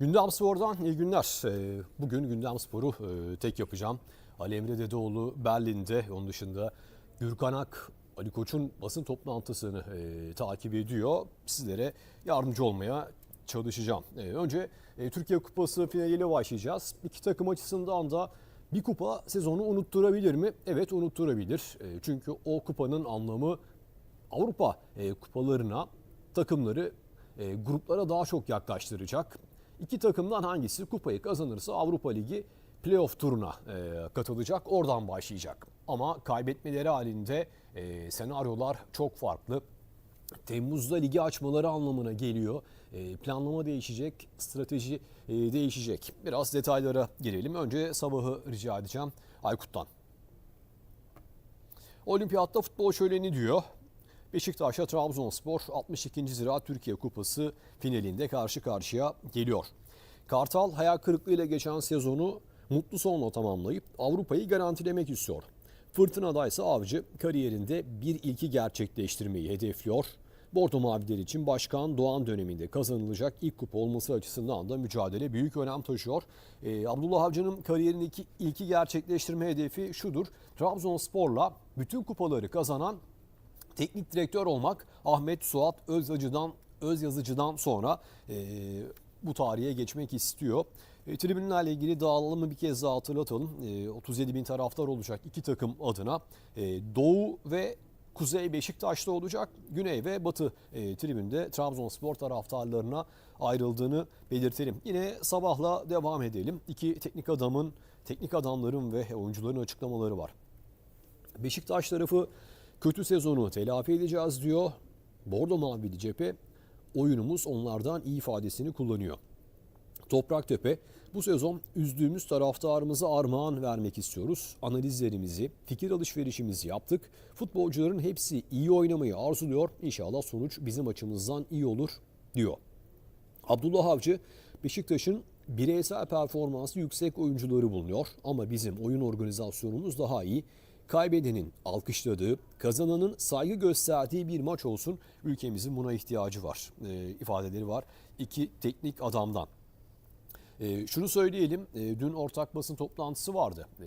Gündem Spor'dan iyi günler. Ee, Bugün Gündem Spor'u e, tek yapacağım. Ali Emre Dedeoğlu Berlin'de, onun dışında Gürkan Ak, Ali Koç'un basın toplantısını e, takip ediyor. Sizlere yardımcı olmaya çalışacağım. E, Önce Türkiye Kupası finaliyle başlayacağız. İki takım açısından da bir kupa sezonu unutturabilir mi? Evet unutturabilir. Çünkü o kupanın anlamı Avrupa kupalarına takımları gruplara daha çok yaklaştıracak. İki takımdan hangisi kupayı kazanırsa Avrupa Ligi playoff turuna e, katılacak. Oradan başlayacak. Ama kaybetmeleri halinde e, senaryolar çok farklı. Temmuz'da ligi açmaları anlamına geliyor. E, planlama değişecek, strateji e, değişecek. Biraz detaylara girelim. Önce sabahı rica edeceğim Aykut'tan. Olimpiyatta futbol şöleni diyor. Beşiktaş'a Trabzonspor 62. Ziraat Türkiye Kupası finalinde karşı karşıya geliyor. Kartal hayal kırıklığıyla geçen sezonu mutlu sonla tamamlayıp Avrupa'yı garantilemek istiyor. Fırtınada ise Avcı kariyerinde bir ilki gerçekleştirmeyi hedefliyor. Bordo Maviler için Başkan Doğan döneminde kazanılacak ilk kupa olması açısından da mücadele büyük önem taşıyor. Ee, Abdullah Avcı'nın kariyerindeki ilki gerçekleştirme hedefi şudur. Trabzonspor'la bütün kupaları kazanan teknik direktör olmak Ahmet Suat Özyazıcı'dan Özyazıcı'dan sonra e, bu tarihe geçmek istiyor. E, tribünlerle ilgili dağılımı bir kez daha hatırlatalım. E, 37 bin taraftar olacak iki takım adına. E, Doğu ve Kuzey Beşiktaş'ta olacak. Güney ve Batı e, tribünde Trabzonspor taraftarlarına ayrıldığını belirtelim. Yine sabahla devam edelim. İki teknik adamın, teknik adamların ve oyuncuların açıklamaları var. Beşiktaş tarafı kötü sezonu telafi edeceğiz diyor. Bordo Mavili cephe oyunumuz onlardan iyi ifadesini kullanıyor. Topraktepe bu sezon üzdüğümüz taraftarımıza armağan vermek istiyoruz. Analizlerimizi, fikir alışverişimizi yaptık. Futbolcuların hepsi iyi oynamayı arzuluyor. İnşallah sonuç bizim açımızdan iyi olur diyor. Abdullah Avcı Beşiktaş'ın bireysel performansı yüksek oyuncuları bulunuyor ama bizim oyun organizasyonumuz daha iyi. Kaybedenin alkışladığı, kazananın saygı gösterdiği bir maç olsun. Ülkemizin buna ihtiyacı var. e, ifadeleri var. İki teknik adamdan. E, şunu söyleyelim. e, dün ortak basın toplantısı vardı. E,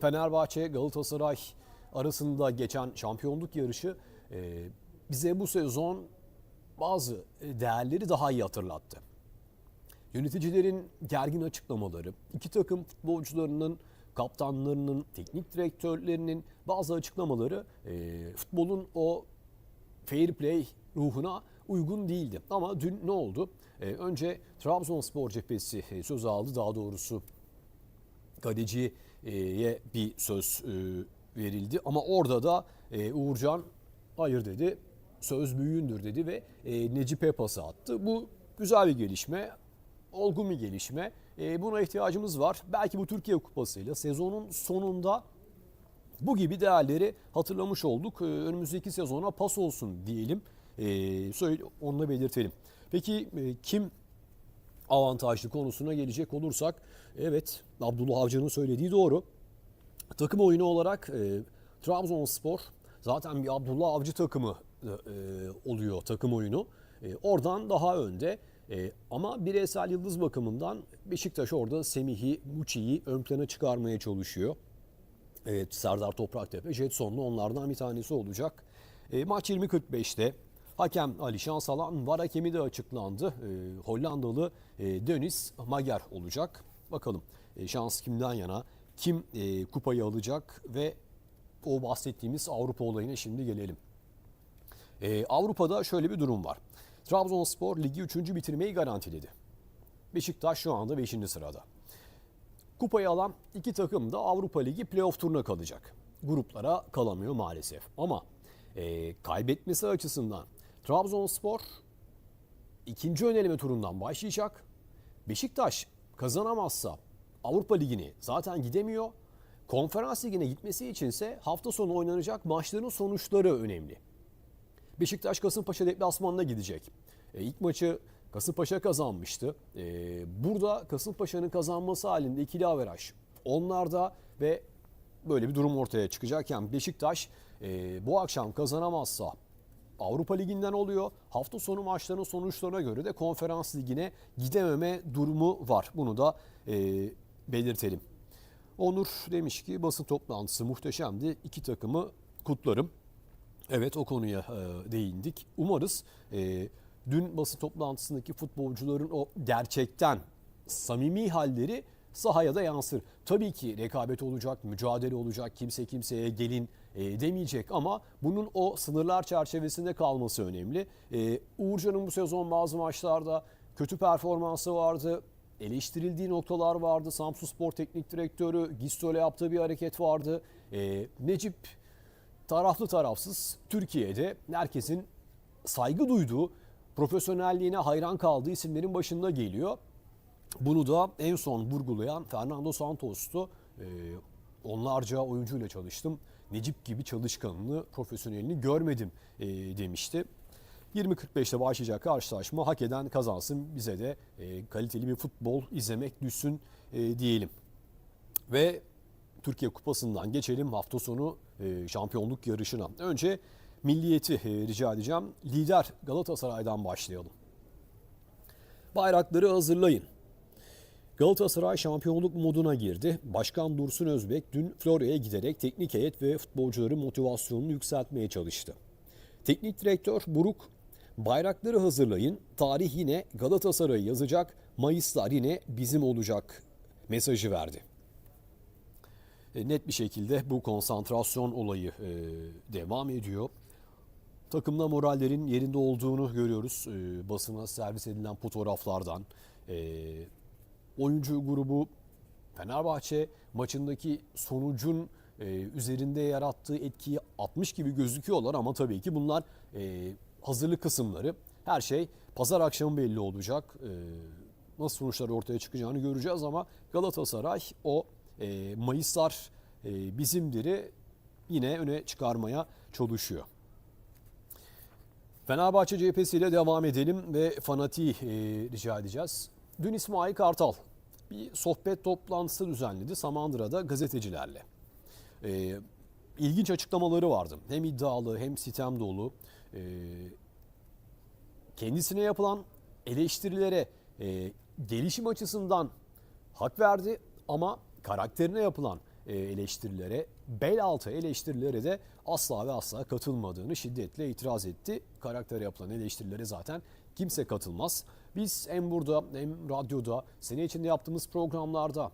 Fenerbahçe Galatasaray arasında geçen şampiyonluk yarışı e, bize bu sezon bazı değerleri daha iyi hatırlattı. Yöneticilerin gergin açıklamaları, iki takım futbolcularının, kaptanlarının, teknik direktörlerinin bazı açıklamaları e, futbolun o fair play ruhuna uygun değildi. Ama dün ne oldu? E, önce Trabzonspor cephesi e, söz aldı. Daha doğrusu kaleciye bir söz e, verildi. Ama orada da e, Uğurcan hayır dedi. Söz büyüğündür dedi ve e, Necip'e pası attı. Bu güzel bir gelişme. Olgun bir gelişme. E, Buna ihtiyacımız var. Belki bu Türkiye Kupası'yla sezonun sonunda bu gibi değerleri hatırlamış olduk. Ee, Önümüzdeki sezona pas olsun diyelim. Ee, söyle, onu da belirtelim. Peki e, kim avantajlı konusuna gelecek olursak evet Abdullah Avcı'nın söylediği doğru. Takım oyunu olarak e, Trabzonspor zaten bir Abdullah Avcı takımı e, oluyor takım oyunu. E, oradan daha önde. E, ama bireysel yıldız bakımından Beşiktaş orada Semih'i, Muçi'yi ön plana çıkarmaya çalışıyor. Evet Serdar Topraktepe Jetson'lu onlardan bir tanesi olacak. E, maç 20.45'te hakem Ali Şansalan var hakemi de açıklandı. E, Hollandalı e, Deniz Mager olacak. Bakalım e, şans kimden yana? Kim e, kupayı alacak ve o bahsettiğimiz Avrupa olayına şimdi gelelim. E, Avrupa'da şöyle bir durum var. Trabzonspor ligi 3. bitirmeyi garantiledi. Beşiktaş şu anda 5. sırada. Kupayı alan iki takım da Avrupa Ligi playoff turuna kalacak. Gruplara kalamıyor maalesef. Ama e, kaybetmesi açısından Trabzonspor ikinci ön eleme turundan başlayacak. Beşiktaş kazanamazsa Avrupa Ligi'ni zaten gidemiyor. Konferans Ligi'ne gitmesi içinse hafta sonu oynanacak maçların sonuçları önemli. Beşiktaş Kasımpaşa deplasmanına gidecek. E, ilk maçı Kasımpaşa kazanmıştı. E, burada Kasımpaşa'nın kazanması halinde ikili averaj onlarda ve böyle bir durum ortaya çıkacakken Beşiktaş e, bu akşam kazanamazsa Avrupa Ligi'nden oluyor. Hafta sonu maçlarının sonuçlarına göre de konferans ligine gidememe durumu var. Bunu da e, belirtelim. Onur demiş ki basın toplantısı muhteşemdi. İki takımı kutlarım. Evet o konuya e, değindik. Umarız e, dün basın toplantısındaki futbolcuların o gerçekten samimi halleri sahaya da yansır. Tabii ki rekabet olacak, mücadele olacak, kimse kimseye gelin e, demeyecek ama bunun o sınırlar çerçevesinde kalması önemli. E, Uğurcan'ın bu sezon bazı maçlarda kötü performansı vardı. Eleştirildiği noktalar vardı. Samsun Spor Teknik Direktörü Gistol'e yaptığı bir hareket vardı. E, Necip taraflı tarafsız Türkiye'de herkesin saygı duyduğu, profesyonelliğine hayran kaldığı isimlerin başında geliyor. Bunu da en son vurgulayan Fernando Santos'tu. Ee, onlarca oyuncuyla çalıştım. Necip gibi çalışkanını, profesyonelini görmedim e, demişti. 20.45'te başlayacak karşılaşma hak eden kazansın bize de e, kaliteli bir futbol izlemek düşsün e, diyelim. Ve Türkiye Kupası'ndan geçelim hafta sonu şampiyonluk yarışına. Önce milliyeti e, rica edeceğim. Lider Galatasaray'dan başlayalım. Bayrakları hazırlayın. Galatasaray şampiyonluk moduna girdi. Başkan Dursun Özbek dün Florya'ya giderek teknik heyet ve futbolcuların motivasyonunu yükseltmeye çalıştı. Teknik direktör Buruk, bayrakları hazırlayın, tarih yine Galatasaray'ı yazacak, Mayıslar yine bizim olacak mesajı verdi. E, net bir şekilde bu konsantrasyon olayı e, devam ediyor. Takımda morallerin yerinde olduğunu görüyoruz. E, basına servis edilen fotoğraflardan. Oyuncu grubu Fenerbahçe maçındaki sonucun üzerinde yarattığı etkiyi atmış gibi gözüküyorlar ama tabii ki bunlar hazırlık kısımları. Her şey pazar akşamı belli olacak. Nasıl sonuçlar ortaya çıkacağını göreceğiz ama Galatasaray o e, Mayıslar e, bizimdir'i yine öne çıkarmaya çalışıyor. Fenerbahçe cephesiyle devam edelim ve fanatiği e, rica edeceğiz. Dün İsmail Kartal bir sohbet toplantısı düzenledi Samandıra'da gazetecilerle. E, ilginç açıklamaları vardı. Hem iddialı hem sitem dolu. E, kendisine yapılan eleştirilere e, gelişim açısından hak verdi ama karakterine yapılan e, eleştirilere, bel altı eleştirilere de asla ve asla katılmadığını şiddetle itiraz etti. Karaktere yapılan eleştirilere zaten kimse katılmaz. Biz hem burada hem radyoda sene içinde yaptığımız programlarda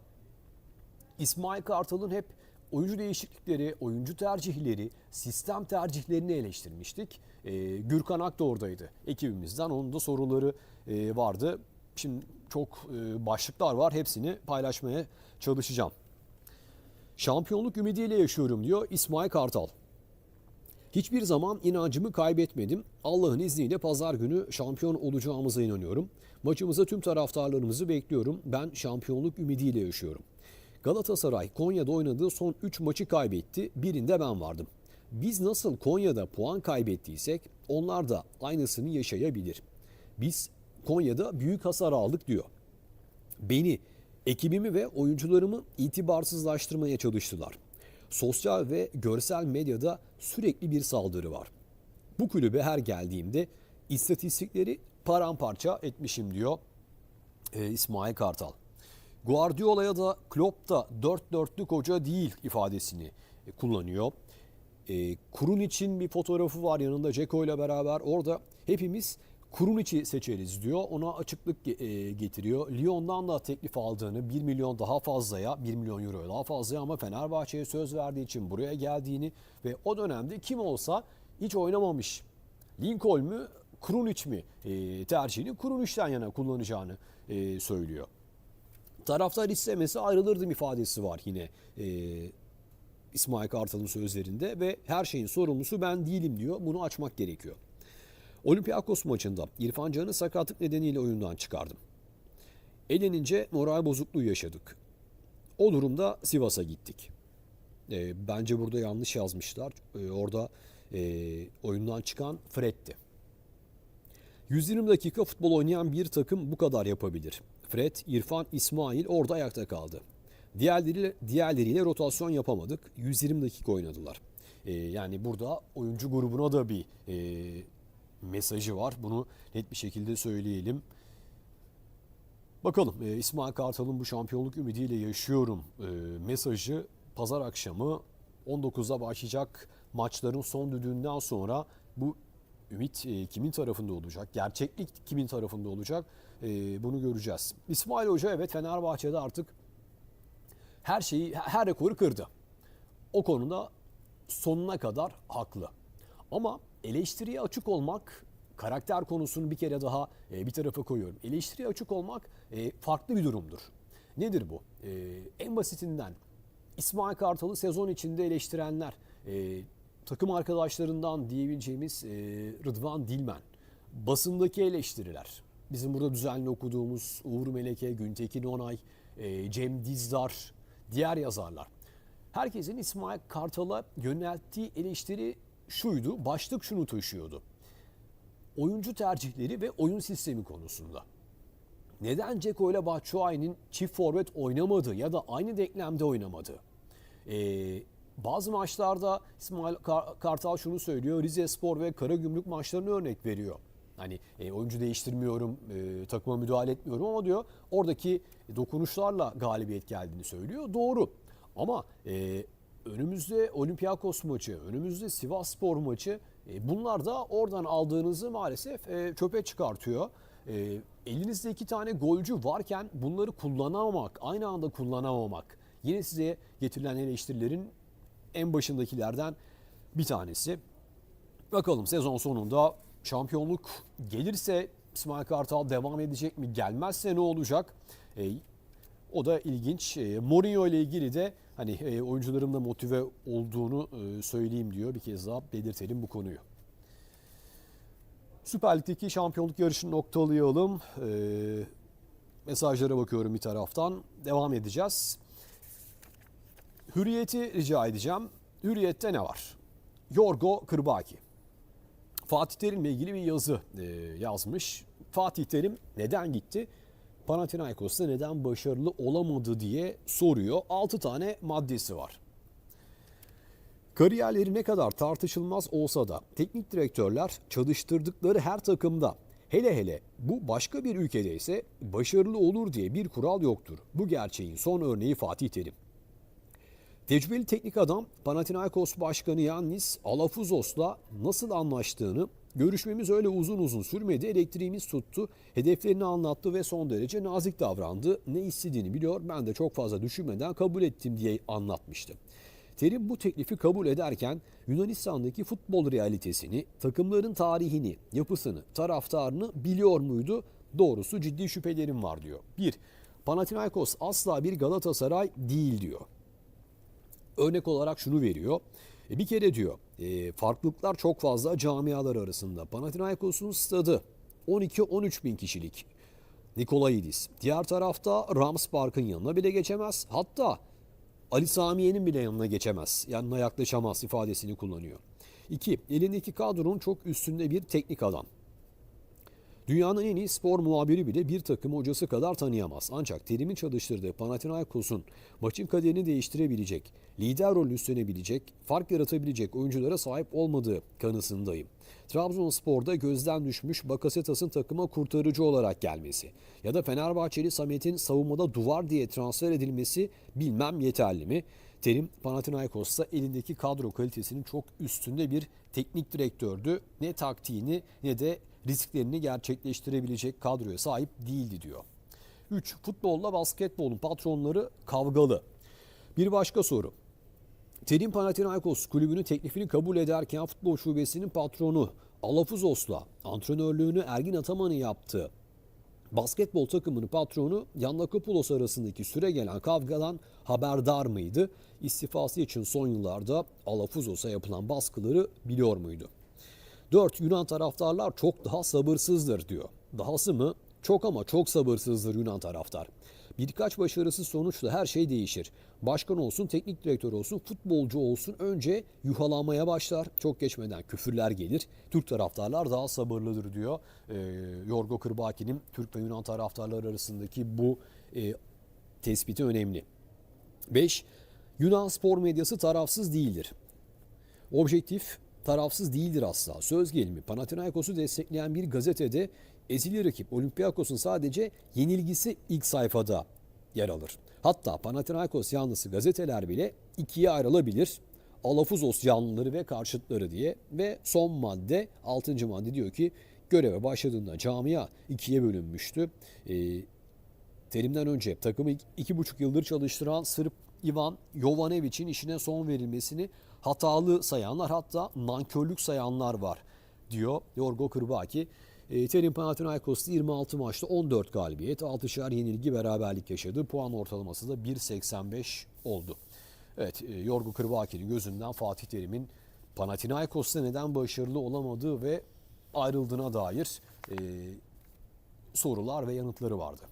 İsmail Kartal'ın hep oyuncu değişiklikleri, oyuncu tercihleri, sistem tercihlerini eleştirmiştik. E, Gürkan Ak da oradaydı ekibimizden. Onun da soruları e, vardı. Şimdi çok e, başlıklar var. Hepsini paylaşmaya çalışacağım. Şampiyonluk ümidiyle yaşıyorum diyor İsmail Kartal. Hiçbir zaman inancımı kaybetmedim. Allah'ın izniyle pazar günü şampiyon olacağımıza inanıyorum. Maçımıza tüm taraftarlarımızı bekliyorum. Ben şampiyonluk ümidiyle yaşıyorum. Galatasaray Konya'da oynadığı son 3 maçı kaybetti. Birinde ben vardım. Biz nasıl Konya'da puan kaybettiysek onlar da aynısını yaşayabilir. Biz Konya'da büyük hasar aldık diyor. Beni, ekibimi ve oyuncularımı itibarsızlaştırmaya çalıştılar. Sosyal ve görsel medyada sürekli bir saldırı var. Bu kulübe her geldiğimde istatistikleri paramparça etmişim diyor e, İsmail Kartal. Guardiola'ya da Klopp da dört dörtlük hoca değil ifadesini e, kullanıyor. E, Kurun için bir fotoğrafı var yanında Ceko ile beraber. Orada hepimiz Kurun içi seçeriz diyor. Ona açıklık e, getiriyor. Lyon'dan da teklif aldığını 1 milyon daha fazlaya 1 milyon euro daha fazlaya ama Fenerbahçe'ye söz verdiği için buraya geldiğini ve o dönemde kim olsa hiç oynamamış. Lincoln mü Krunic mi e, tercihini Krunic'ten yana kullanacağını e, söylüyor. Taraftar istemesi ayrılırdım ifadesi var yine e, İsmail Kartal'ın sözlerinde ve her şeyin sorumlusu ben değilim diyor. Bunu açmak gerekiyor. Olympiakos maçında İrfan Can'ı sakatlık nedeniyle oyundan çıkardım. Elenince moral bozukluğu yaşadık. O durumda Sivas'a gittik. E, bence burada yanlış yazmışlar. E, orada e, oyundan çıkan Fred'ti. 120 dakika futbol oynayan bir takım bu kadar yapabilir. Fred, İrfan, İsmail orada ayakta kaldı. Diğerleriyle, diğerleriyle rotasyon yapamadık. 120 dakika oynadılar. Ee, yani burada oyuncu grubuna da bir e, mesajı var. Bunu net bir şekilde söyleyelim. Bakalım e, İsmail Kartal'ın bu şampiyonluk ümidiyle yaşıyorum e, mesajı pazar akşamı 19'da başlayacak maçların son düdüğünden sonra bu ümit e, kimin tarafında olacak? Gerçeklik kimin tarafında olacak? E, bunu göreceğiz. İsmail Hoca evet Fenerbahçe'de artık her şeyi her rekoru kırdı. O konuda sonuna kadar haklı. Ama eleştiriye açık olmak karakter konusunu bir kere daha e, bir tarafa koyuyorum. Eleştiriye açık olmak e, farklı bir durumdur. Nedir bu? E, en basitinden İsmail Kartal'ı sezon içinde eleştirenler, e, takım arkadaşlarından diyebileceğimiz Rıdvan Dilmen, basındaki eleştiriler, bizim burada düzenli okuduğumuz Uğur Meleke, Güntekin Onay, Cem Dizdar, diğer yazarlar. Herkesin İsmail Kartal'a yönelttiği eleştiri şuydu, başlık şunu taşıyordu. Oyuncu tercihleri ve oyun sistemi konusunda. Neden Ceko ile Batshuayi'nin çift forvet oynamadı ya da aynı denklemde oynamadı? Ee, bazı maçlarda İsmail Kar- Kartal şunu söylüyor. Rize Spor ve Karagümrük maçlarını örnek veriyor. Hani e, oyuncu değiştirmiyorum, e, takıma müdahale etmiyorum ama diyor oradaki dokunuşlarla galibiyet geldiğini söylüyor. Doğru. Ama e, önümüzde Olympiakos maçı, önümüzde Sivas Spor maçı e, bunlar da oradan aldığınızı maalesef e, çöpe çıkartıyor. E, elinizde iki tane golcü varken bunları kullanamamak, aynı anda kullanamamak yine size getirilen eleştirilerin en başındakilerden bir tanesi. Bakalım sezon sonunda şampiyonluk gelirse İsmail Kartal devam edecek mi? Gelmezse ne olacak? E, o da ilginç. E, Mourinho ile ilgili de hani e, oyuncuların da motive olduğunu e, söyleyeyim diyor. Bir kez daha belirtelim bu konuyu. Süper Lig'deki şampiyonluk yarışını noktalayalım. E, mesajlara bakıyorum bir taraftan. Devam edeceğiz. Hürriyeti rica edeceğim. Hürriyette ne var? Yorgo Kırbaki. Fatih Terim'le ilgili bir yazı e, yazmış. Fatih Terim neden gitti? Panathinaikos'ta neden başarılı olamadı diye soruyor. 6 tane maddesi var. Kariyerleri ne kadar tartışılmaz olsa da teknik direktörler çalıştırdıkları her takımda hele hele bu başka bir ülkede ise başarılı olur diye bir kural yoktur. Bu gerçeğin son örneği Fatih Terim. Tecrübeli teknik adam Panathinaikos Başkanı Yannis Alafuzos'la nasıl anlaştığını görüşmemiz öyle uzun uzun sürmedi. Elektriğimiz tuttu. Hedeflerini anlattı ve son derece nazik davrandı. Ne istediğini biliyor. Ben de çok fazla düşünmeden kabul ettim diye anlatmıştı. Terim bu teklifi kabul ederken Yunanistan'daki futbol realitesini, takımların tarihini, yapısını, taraftarını biliyor muydu? Doğrusu ciddi şüphelerim var diyor. 1. Panathinaikos asla bir Galatasaray değil diyor örnek olarak şunu veriyor. E, bir kere diyor e, farklılıklar çok fazla camialar arasında. Panathinaikos'un stadı 12-13 bin kişilik. Nikolaidis. Diğer tarafta Rams Park'ın yanına bile geçemez. Hatta Ali Samiye'nin bile yanına geçemez. Yanına yaklaşamaz ifadesini kullanıyor. 2. Elindeki kadronun çok üstünde bir teknik adam. Dünyanın en iyi spor muhabiri bile bir takım hocası kadar tanıyamaz. Ancak Terim'in çalıştırdığı Panathinaikos'un maçın kaderini değiştirebilecek, lider rolünü üstlenebilecek, fark yaratabilecek oyunculara sahip olmadığı kanısındayım. Trabzonspor'da gözden düşmüş Bakasetas'ın takıma kurtarıcı olarak gelmesi ya da Fenerbahçeli Samet'in savunmada duvar diye transfer edilmesi bilmem yeterli mi? Terim Panathinaikos'ta elindeki kadro kalitesinin çok üstünde bir teknik direktördü. Ne taktiğini ne de risklerini gerçekleştirebilecek kadroya sahip değildi diyor. 3. Futbolla basketbolun patronları kavgalı. Bir başka soru. Terim Panathinaikos kulübünün teklifini kabul ederken futbol şubesinin patronu Alafuzos'la antrenörlüğünü Ergin Ataman'ın yaptığı basketbol takımının patronu Yannakopoulos arasındaki süre gelen kavgadan haberdar mıydı? İstifası için son yıllarda Alafuzos'a yapılan baskıları biliyor muydu? 4. Yunan taraftarlar çok daha sabırsızdır diyor. Dahası mı? Çok ama çok sabırsızdır Yunan taraftar. Birkaç başarısız sonuçla her şey değişir. Başkan olsun, teknik direktör olsun, futbolcu olsun önce yuhalamaya başlar. Çok geçmeden küfürler gelir. Türk taraftarlar daha sabırlıdır diyor. Ee, Yorgo Kırbaki'nin Türk ve Yunan taraftarlar arasındaki bu e, tespiti önemli. 5. Yunan spor medyası tarafsız değildir. Objektif tarafsız değildir asla. Söz gelimi Panathinaikos'u destekleyen bir gazetede ezili rakip Olympiakos'un sadece yenilgisi ilk sayfada yer alır. Hatta Panathinaikos yanlısı gazeteler bile ikiye ayrılabilir. Alafuzos yanlıları ve karşıtları diye ve son madde 6. madde diyor ki göreve başladığında camia ikiye bölünmüştü. Ee, terimden önce takımı iki- iki buçuk yıldır çalıştıran Sırp Ivan Jovanovic'in işine son verilmesini hatalı sayanlar hatta nankörlük sayanlar var diyor Yorgo Kırbaki. E, Terim Panathinaikos'ta 26 maçta 14 galibiyet, 6'şer yenilgi beraberlik yaşadı. Puan ortalaması da 1.85 oldu. Evet, e, Yorgo Kırbaki'nin gözünden Fatih Terim'in Panathinaikos'ta neden başarılı olamadığı ve ayrıldığına dair e, sorular ve yanıtları vardı.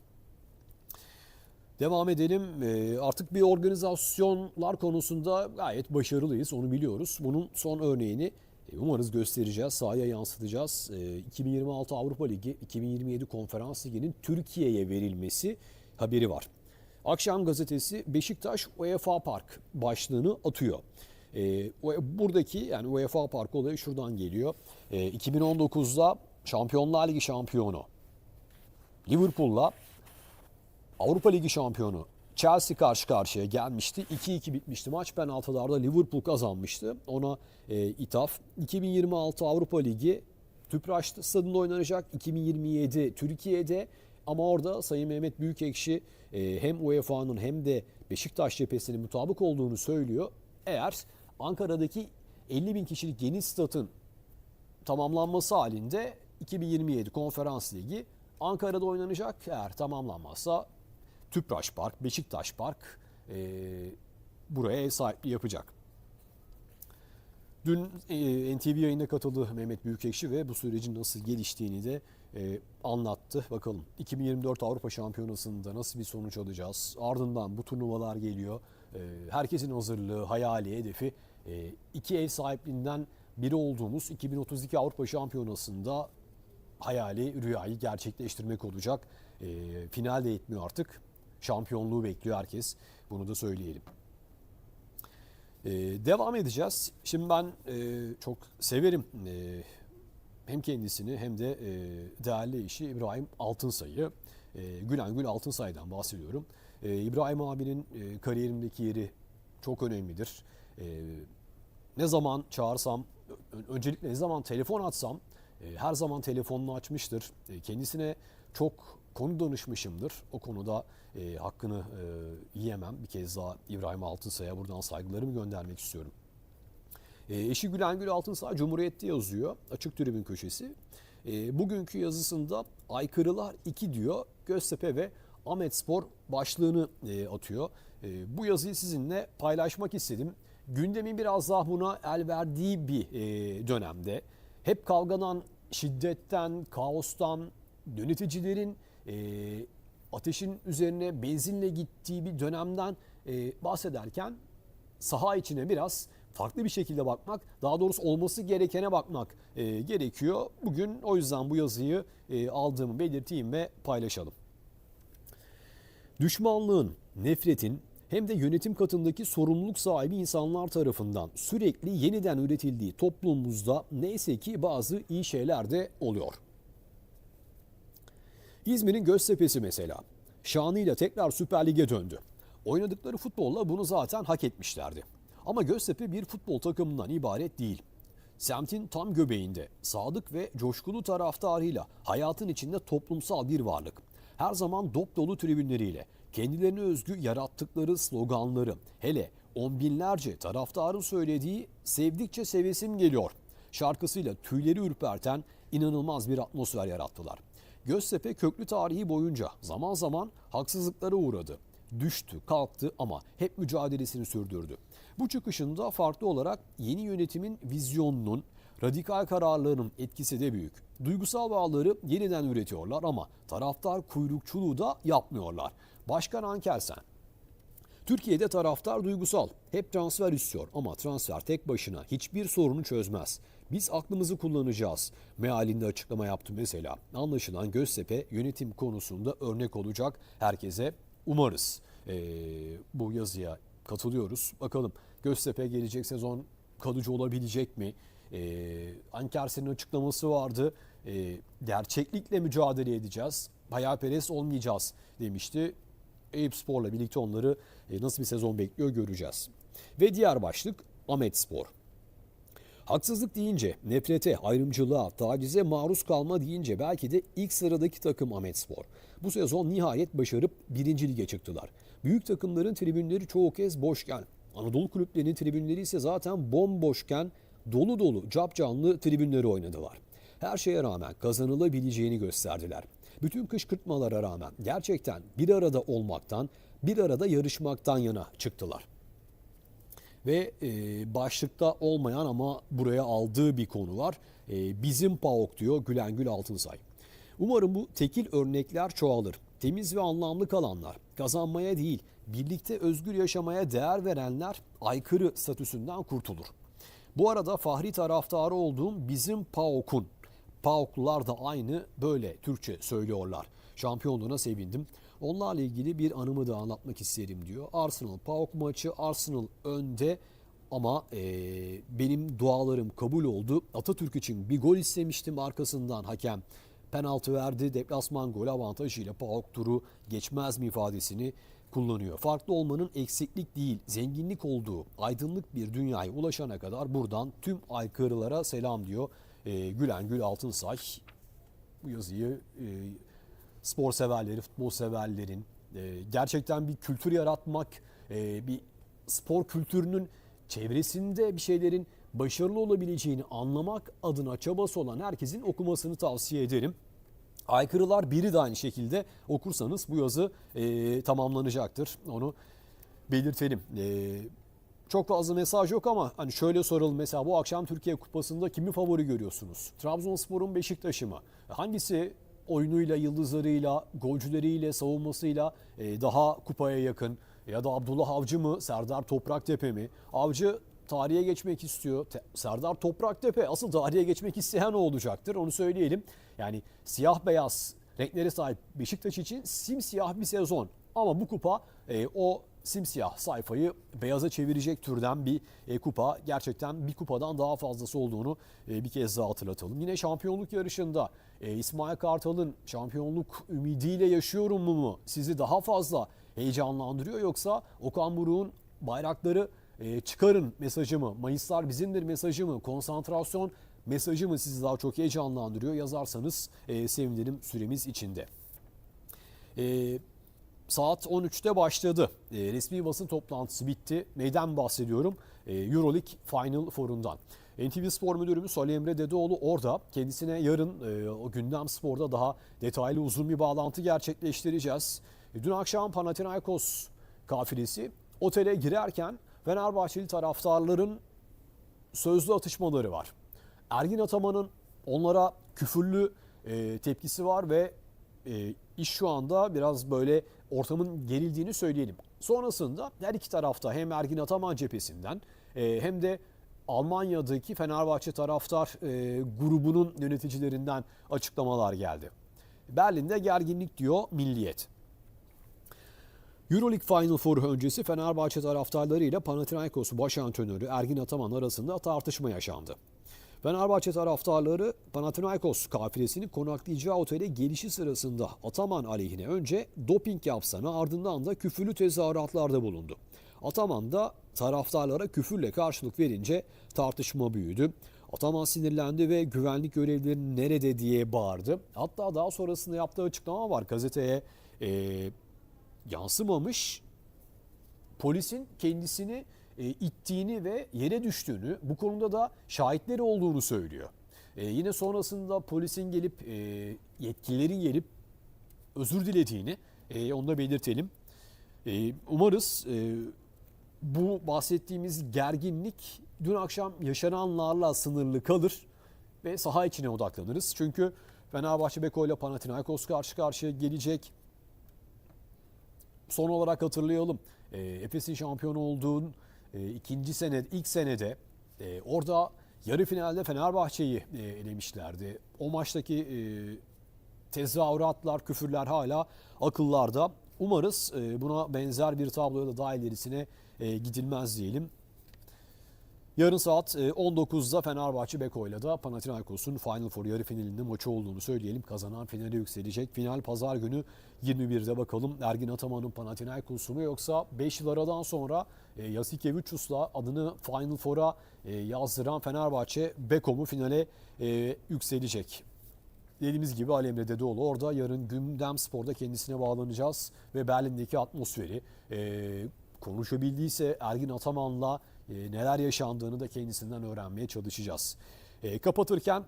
Devam edelim. Ee, Artık bir organizasyonlar konusunda gayet başarılıyız. Onu biliyoruz. Bunun son örneğini e, umarız göstereceğiz. Sahaya yansıtacağız. Ee, 2026 Avrupa Ligi, 2027 Konferans Ligi'nin Türkiye'ye verilmesi haberi var. Akşam gazetesi Beşiktaş UEFA Park başlığını atıyor. Ee, buradaki yani UEFA Park olayı şuradan geliyor. Ee, 2019'da Şampiyonlar Ligi şampiyonu Liverpool'la Avrupa Ligi şampiyonu Chelsea karşı karşıya gelmişti. 2-2 bitmişti maç. Penaltılarda Liverpool kazanmıştı. Ona e, ithaf. 2026 Avrupa Ligi Tüpraş stadında oynanacak. 2027 Türkiye'de ama orada Sayın Mehmet Büyükekşi e, hem UEFA'nın hem de Beşiktaş cephesinin mutabık olduğunu söylüyor. Eğer Ankara'daki 50 bin kişilik yeni statın tamamlanması halinde 2027 Konferans Ligi Ankara'da oynanacak. Eğer tamamlanmazsa Tüpraş Park, Beşiktaş Park e, buraya ev sahipliği yapacak. Dün e, NTV yayına katıldı Mehmet Büyükekşi ve bu sürecin nasıl geliştiğini de e, anlattı. Bakalım 2024 Avrupa Şampiyonası'nda nasıl bir sonuç alacağız? Ardından bu turnuvalar geliyor. E, herkesin hazırlığı, hayali, hedefi e, iki ev sahipliğinden biri olduğumuz 2032 Avrupa Şampiyonası'nda hayali, rüyayı gerçekleştirmek olacak. E, final de yetmiyor artık. Şampiyonluğu bekliyor herkes. Bunu da söyleyelim. Ee, devam edeceğiz. Şimdi ben e, çok severim e, hem kendisini hem de e, değerli eşi İbrahim Altınsay'ı. E, Gülen Gül Altınsay'dan bahsediyorum. E, İbrahim abinin e, kariyerimdeki yeri çok önemlidir. E, ne zaman çağırsam, öncelikle ne zaman telefon atsam e, her zaman telefonunu açmıştır. E, kendisine çok konu danışmışımdır. O konuda e, hakkını e, yiyemem. Bir kez daha İbrahim Altınsay'a buradan saygılarımı göndermek istiyorum. E, eşi Gülen Gül Altınsay Cumhuriyet'te yazıyor. Açık tribün köşesi. E, bugünkü yazısında aykırılar 2 diyor. Göztepe ve Ahmet Spor başlığını e, atıyor. E, bu yazıyı sizinle paylaşmak istedim. Gündemin biraz daha buna el verdiği bir e, dönemde hep kavgadan, şiddetten, kaostan, yöneticilerin e, ateşin üzerine benzinle gittiği bir dönemden e, bahsederken saha içine biraz farklı bir şekilde bakmak, daha doğrusu olması gerekene bakmak e, gerekiyor. Bugün o yüzden bu yazıyı e, aldığımı belirteyim ve paylaşalım. Düşmanlığın, nefretin hem de yönetim katındaki sorumluluk sahibi insanlar tarafından sürekli yeniden üretildiği toplumumuzda neyse ki bazı iyi şeyler de oluyor. İzmir'in Göztepe'si mesela şanıyla tekrar Süper Lig'e döndü. Oynadıkları futbolla bunu zaten hak etmişlerdi. Ama Göztepe bir futbol takımından ibaret değil. Semtin tam göbeğinde sadık ve coşkulu taraftarıyla hayatın içinde toplumsal bir varlık. Her zaman dop dolu tribünleriyle kendilerine özgü yarattıkları sloganları hele on binlerce taraftarın söylediği sevdikçe sevesim geliyor şarkısıyla tüyleri ürperten inanılmaz bir atmosfer yarattılar. Göztepe köklü tarihi boyunca zaman zaman haksızlıklara uğradı. Düştü, kalktı ama hep mücadelesini sürdürdü. Bu çıkışında farklı olarak yeni yönetimin vizyonunun, radikal kararlarının etkisi de büyük. Duygusal bağları yeniden üretiyorlar ama taraftar kuyrukçuluğu da yapmıyorlar. Başkan Ankersen Türkiye'de taraftar duygusal. Hep transfer istiyor ama transfer tek başına hiçbir sorunu çözmez. Biz aklımızı kullanacağız. Mealinde açıklama yaptı mesela. Anlaşılan Göztepe yönetim konusunda örnek olacak herkese umarız. Ee, bu yazıya katılıyoruz. Bakalım Göztepe gelecek sezon kalıcı olabilecek mi? E, Ankersen'in açıklaması vardı. E, gerçeklikle mücadele edeceğiz. Hayalperest olmayacağız demişti. Eyüp Spor'la birlikte onları e, nasıl bir sezon bekliyor göreceğiz. Ve diğer başlık Ahmet Spor. Haksızlık deyince, nefrete, ayrımcılığa, tacize maruz kalma deyince belki de ilk sıradaki takım Ahmet Spor. Bu sezon nihayet başarıp birinci lige çıktılar. Büyük takımların tribünleri çoğu kez boşken, Anadolu kulüplerinin tribünleri ise zaten bomboşken dolu dolu cap canlı tribünleri oynadılar. Her şeye rağmen kazanılabileceğini gösterdiler. Bütün kışkırtmalara rağmen gerçekten bir arada olmaktan, bir arada yarışmaktan yana çıktılar ve e, başlıkta olmayan ama buraya aldığı bir konu var. E, bizim PAOK diyor Gülengül Altınsay. Umarım bu tekil örnekler çoğalır. Temiz ve anlamlı kalanlar, kazanmaya değil, birlikte özgür yaşamaya değer verenler aykırı statüsünden kurtulur. Bu arada fahri taraftarı olduğum bizim PAOK'un, PAOK'lular da aynı böyle Türkçe söylüyorlar. Şampiyonluğuna sevindim. Onlarla ilgili bir anımı da anlatmak isterim diyor. Arsenal PAOK maçı Arsenal önde ama e, benim dualarım kabul oldu. Atatürk için bir gol istemiştim arkasından hakem penaltı verdi. Deplasman gol avantajıyla PAOK turu geçmez mi ifadesini kullanıyor. Farklı olmanın eksiklik değil, zenginlik olduğu aydınlık bir dünyaya ulaşana kadar buradan tüm aykırılara selam diyor e, Gülen Gül Altınsay. Bu yazıyı e, spor severleri, futbol severlerin e, gerçekten bir kültür yaratmak, e, bir spor kültürünün çevresinde bir şeylerin başarılı olabileceğini anlamak adına çabası olan herkesin okumasını tavsiye ederim. Aykırılar biri de aynı şekilde okursanız bu yazı e, tamamlanacaktır. Onu belirtelim. E, çok fazla mesaj yok ama hani şöyle soralım mesela bu akşam Türkiye Kupası'nda kimi favori görüyorsunuz? Trabzonspor'un Beşiktaş'ı mı? Hangisi oyunuyla, yıldızlarıyla, golcüleriyle, savunmasıyla e, daha kupaya yakın? Ya da Abdullah Avcı mı, Serdar Topraktepe mi? Avcı tarihe geçmek istiyor. Te- Serdar Topraktepe asıl tarihe geçmek isteyen o olacaktır. Onu söyleyelim. Yani siyah beyaz renklere sahip Beşiktaş için simsiyah bir sezon. Ama bu kupa e, o simsiyah sayfayı beyaza çevirecek türden bir e, kupa. Gerçekten bir kupadan daha fazlası olduğunu e, bir kez daha hatırlatalım. Yine şampiyonluk yarışında e, İsmail Kartal'ın şampiyonluk ümidiyle yaşıyorum mu mu sizi daha fazla heyecanlandırıyor yoksa Okan Buruk'un bayrakları çıkarın mesajı mı, Mayıslar bizimdir mesajı mı, konsantrasyon mesajı mı sizi daha çok heyecanlandırıyor yazarsanız sevinirim süremiz içinde. E, saat 13'te başladı. E, resmi basın toplantısı bitti. Neyden bahsediyorum? E, Euroleague Final Forum'dan. NTV Spor Müdürümüz Salih Emre Dedeoğlu orada. Kendisine yarın e, o gündem sporda daha detaylı uzun bir bağlantı gerçekleştireceğiz. E, dün akşam Panathinaikos kafilesi otele girerken Fenerbahçeli taraftarların sözlü atışmaları var. Ergin Ataman'ın onlara küfürlü e, tepkisi var ve iş şu anda biraz böyle ortamın gerildiğini söyleyelim. Sonrasında her iki tarafta hem Ergin Ataman cephesinden e, hem de Almanya'daki Fenerbahçe taraftar e, grubunun yöneticilerinden açıklamalar geldi. Berlin'de gerginlik diyor Milliyet. Euroleague Final Four öncesi Fenerbahçe taraftarları ile Panathinaikos baş antrenörü Ergin Ataman arasında tartışma yaşandı. Fenerbahçe taraftarları Panathinaikos kafilesini konaklayacağı otele gelişi sırasında Ataman aleyhine önce doping yapsana ardından da küfürlü tezahüratlarda bulundu. Ataman da taraftarlara küfürle karşılık verince tartışma büyüdü. Ataman sinirlendi ve güvenlik görevlileri nerede diye bağırdı. Hatta daha sonrasında yaptığı açıklama var gazeteye e, yansımamış. Polisin kendisini e, ittiğini ve yere düştüğünü, bu konuda da şahitleri olduğunu söylüyor. E, yine sonrasında polisin gelip e, yetkililerin gelip özür dilediğini e, onu da belirtelim. E, umarız e, bu bahsettiğimiz gerginlik dün akşam yaşananlarla sınırlı kalır ve saha içine odaklanırız. Çünkü Fenerbahçe Beko ile Panathinaikos karşı karşıya gelecek. Son olarak hatırlayalım. E, Efes'in şampiyon olduğun e, ikinci sene, ilk senede e, orada yarı finalde Fenerbahçe'yi e, elemişlerdi. O maçtaki e, tezahüratlar, küfürler hala akıllarda. Umarız e, buna benzer bir tabloya da daha ilerisine e, gidilmez diyelim. Yarın saat e, 19'da Fenerbahçe Beko'yla da Panathinaikos'un Final Four yarı finalinde maçı olduğunu söyleyelim. Kazanan finale yükselecek. Final pazar günü 21'de bakalım Ergin Ataman'ın Panathinaikos'u mu yoksa 5 yıl aradan sonra e, Yasikevicius'la adını Final Four'a e, yazdıran Fenerbahçe Beko mu finale e, yükselecek. Dediğimiz gibi Ali Emre Dedeoğlu orada yarın Gündem Spor'da kendisine bağlanacağız ve Berlin'deki atmosferi e, konuşabildiyse Ergin Ataman'la e, neler yaşandığını da kendisinden öğrenmeye çalışacağız. E, kapatırken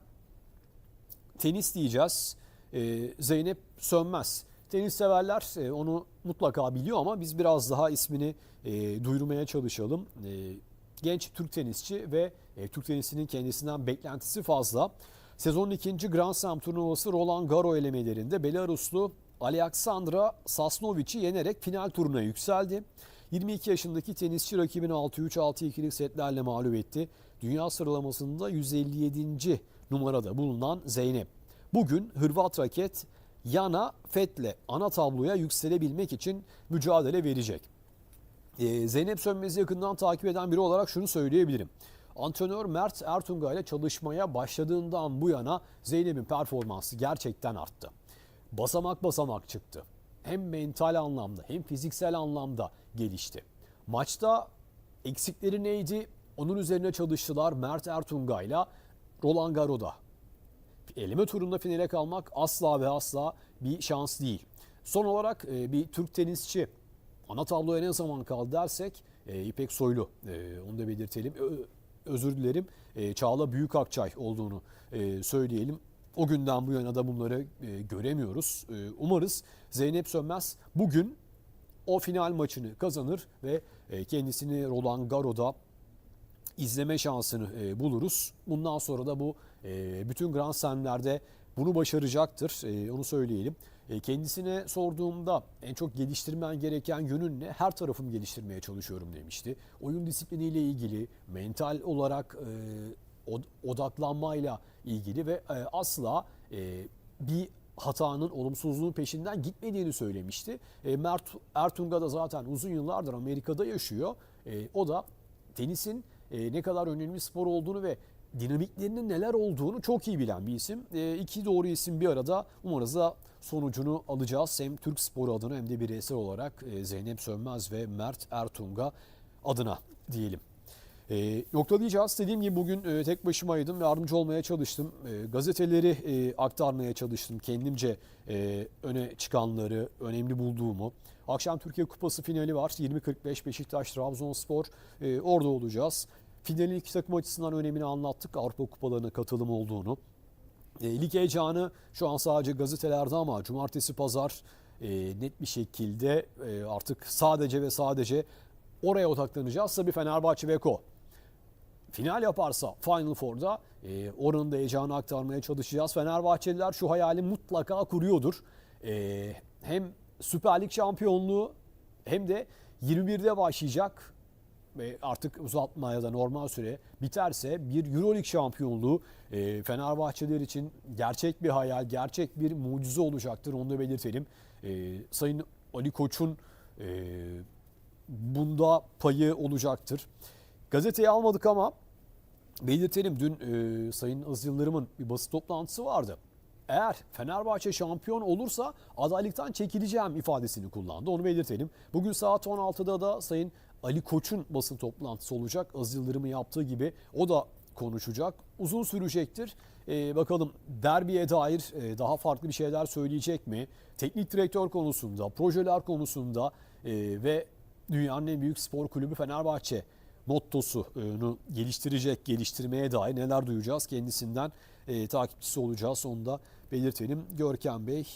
tenis diyeceğiz. E, Zeynep Sönmez. Tenis severler e, onu mutlaka biliyor ama biz biraz daha ismini e, duyurmaya çalışalım. E, genç Türk tenisçi ve Türk tenisinin kendisinden beklentisi fazla. Sezonun ikinci Grand Slam turnuvası Roland Garo elemelerinde Belaruslu Alexandra Sasnovic'i yenerek final turuna yükseldi. 22 yaşındaki tenisçi rakibini 6-3, 6-2'lik setlerle mağlup etti. Dünya sıralamasında 157. numarada bulunan Zeynep. Bugün Hırvat raket Yana Fet'le ana tabloya yükselebilmek için mücadele verecek. Ee, Zeynep Sönmez'i yakından takip eden biri olarak şunu söyleyebilirim. Antrenör Mert Ertunga ile çalışmaya başladığından bu yana Zeynep'in performansı gerçekten arttı. Basamak basamak çıktı. Hem mental anlamda hem fiziksel anlamda gelişti. Maçta eksikleri neydi? Onun üzerine çalıştılar Mert Ertunga ile Roland Garros'da. Eleme turunda finale kalmak asla ve asla bir şans değil. Son olarak e, bir Türk tenisçi ana tabloya ne zaman kaldı dersek e, İpek Soylu e, onu da belirtelim. Özür dilerim Çağla Büyükakçay olduğunu e, söyleyelim. O günden bu yana da bunları göremiyoruz. Umarız Zeynep Sönmez bugün o final maçını kazanır ve kendisini Roland Garros'da izleme şansını buluruz. Bundan sonra da bu e, bütün Grand Slam'lerde bunu başaracaktır. E, onu söyleyelim. E, kendisine sorduğumda en çok geliştirmen gereken yönün ne? Her tarafımı geliştirmeye çalışıyorum demişti. Oyun disipliniyle ilgili, mental olarak e, od- odaklanmayla ilgili ve e, asla e, bir hatanın olumsuzluğun peşinden gitmediğini söylemişti. Mert Ertunga da zaten uzun yıllardır Amerika'da yaşıyor. O da tenisin ne kadar önemli spor olduğunu ve dinamiklerinin neler olduğunu çok iyi bilen bir isim. E, iki doğru isim bir arada umarız da sonucunu alacağız. Hem Türk sporu adına hem de bireysel olarak e, Zeynep Sönmez ve Mert Ertunga adına diyelim. E, noktalayacağız. Dediğim gibi bugün e, tek başımaydım. Yardımcı olmaya çalıştım. E, gazeteleri e, aktarmaya çalıştım. Kendimce e, öne çıkanları, önemli bulduğumu. Akşam Türkiye Kupası finali var. 20.45 Beşiktaş Trabzonspor. E, orada olacağız. Finalin iki takım açısından önemini anlattık. Avrupa Kupalarına katılım olduğunu. E, lig heyecanı şu an sadece gazetelerde ama cumartesi pazar e, net bir şekilde e, artık sadece ve sadece oraya odaklanacağız. Tabii Fenerbahçe ve Ko final yaparsa Final Four'da e, oranın da heyecanı aktarmaya çalışacağız. Fenerbahçeliler şu hayali mutlaka kuruyordur. E, hem Süper Lig şampiyonluğu hem de 21'de başlayacak ve artık uzatmaya da normal süre biterse bir Euroleague şampiyonluğu e, Fenerbahçeler için gerçek bir hayal, gerçek bir mucize olacaktır. Onu da belirtelim. E, Sayın Ali Koç'un e, bunda payı olacaktır. Gazeteyi almadık ama belirtelim dün e, Sayın Aziz Yıldırım'ın bir basın toplantısı vardı. Eğer Fenerbahçe şampiyon olursa adaylıktan çekileceğim ifadesini kullandı. Onu belirtelim. Bugün saat 16'da da Sayın Ali Koç'un basın toplantısı olacak. Aziz Yıldırım'ın yaptığı gibi o da konuşacak. Uzun sürecektir. Ee, bakalım derbiye dair e, daha farklı bir şeyler söyleyecek mi? Teknik direktör konusunda, projeler konusunda e, ve dünyanın en büyük spor kulübü Fenerbahçe mottosunu geliştirecek, geliştirmeye dair neler duyacağız kendisinden e, takipçisi olacağız. Onu da belirtelim. Görkem Bey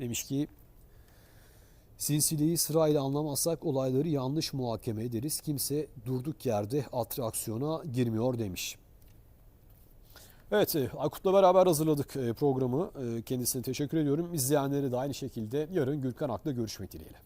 demiş ki Sinsiliği sırayla anlamazsak olayları yanlış muhakeme ederiz. Kimse durduk yerde atraksiyona girmiyor demiş. Evet e, Aykut'la beraber hazırladık e, programı. E, Kendisine teşekkür ediyorum. İzleyenlere de aynı şekilde yarın Gürkan Ak'la görüşmek dileğiyle.